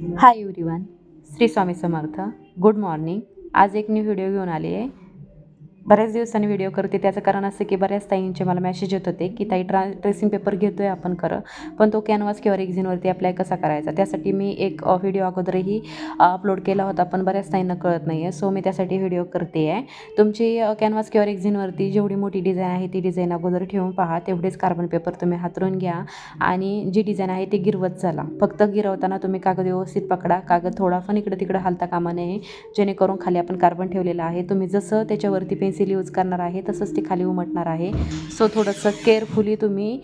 Hi everyone Shri Swami Samarth. Good morning आज एक new video घेऊन आली आहे बऱ्याच दिवसांनी व्हिडिओ करते. त्याचं कारण असं की बऱ्याच ताईंचे मला मेसेज येत होते की ताई ट्रा ट्रेसिंग पेपर घेतो आहे आपण खरं पण तो कॅनव्हास किंवा एक्झिनवरती अप्लाय कसा करायचा? त्यासाठी मी एक व्हिडिओ अगोदरही अपलोड केला होता पण बऱ्याच ताईंना कळत नाही आहे सो मी त्यासाठी व्हिडिओ करते आहे. तुमची कॅनव्हास किंवा रेक्झिनवरती जेवढी मोठी डिझाईन आहे ती डिझाईन अगोदर ठेवून पहा. तेवढेच कार्बन पेपर तुम्ही हातरून घ्या. आणि जी डिझाईन आहे ती गिरवत चला. फक्त गिरवताना तुम्ही कागद व्यवस्थित पकडा. कागद थोडा पण इकडं तिकडं हालता कामा नये. जेणेकरून खाली आपण कार्बन ठेवलेलं आहे. तुम्ही जसं त्याच्यावरती पेन्सिल यूज करणार आहे तसंच ते खाली उमटणार आहे. सो थोडंसं केअरफुली तुम्ही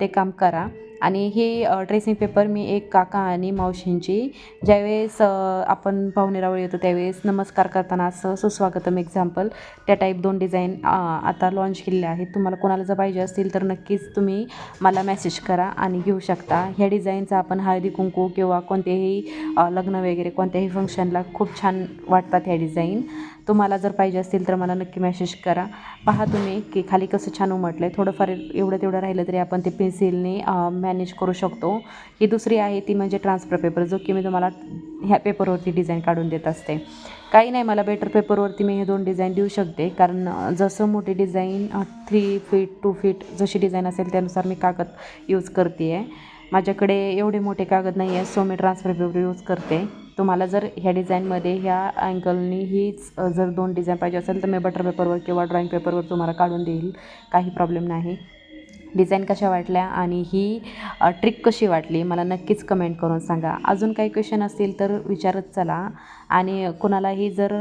ते काम करा. आणि हे ट्रेसिंग पेपर मी एक काका आणि मावशींची ज्यावेळेस आपण पाहुणेरावळ येतो त्यावेळेस नमस्कार करताना असं सुस्वागतम एक्झाम्पल त्या टाईप दोन डिझाईन आता लॉन्च केलेले आहेत. तुम्हाला कोणाला जर पाहिजे असतील तर नक्कीच तुम्ही मला मेसेज करा आणि घेऊ शकता. ह्या डिझाईनचा आपण हळदी कुंकू किंवा कोणतेही लग्न वगैरे कोणत्याही फंक्शनला खूप छान वाटतात ह्या डिझाईन तुम्हाला जर पाहिजे असतील तर मला नक्की मेसेज करा. पहा तुम्ही की खाली कसं छान उमटलं आहे थोडंफार एवढं तेवढं राहिलं तरी आपण ते पेन्सिलने मॅनेज करू शकतो. ही दुसरी आहे ती म्हणजे ट्रान्सफर पेपर जो की मी तुम्हाला ह्या पेपरवरती डिझाईन काढून देत असते. काही नाही मला बेटर पेपरवरती मी हे दोन डिझाईन देऊ शकते. कारण जसं मोठी design three feet two feet जशी डिझाईन असेल त्यानुसार मी कागद यूज करते आहे माझ्याकडे एवढे मोठे कागद नाही आहे सो मी ट्रान्सफर पेपर यूज करते. तुम्हाला जर ह्या डिझाईनमध्ये ह्या अँगलनी हीच जर दोन डिझाईन पाहिजे असेल तर मी बटर पेपरवर किंवा ड्रॉईंग पेपरवर तुम्हाला काढून देईल. काही प्रॉब्लेम नाही. डिझाईन कशा वाटल्या आणि ही ट्रिक कशी वाटली मला नक्कीच कमेंट करून सांगा. अजून काही क्वेश्चन असतील तर विचारत चला. आणि कोणालाही जर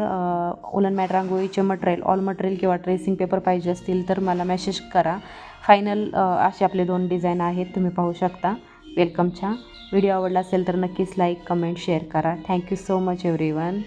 उलन मॅट रांगोळीचे मटेरियल ऑल मटेरियल किंवा ट्रेसिंग पेपर पाहिजे असतील तर मला मेसेज करा. फायनल असे आपले दोन डिझाईन आहेत तुम्ही पाहू शकता. वेलकमच्या व्हिडिओ आवडला असेल तर नक्कीच लाईक कमेंट शेअर करा. Thank you so much everyone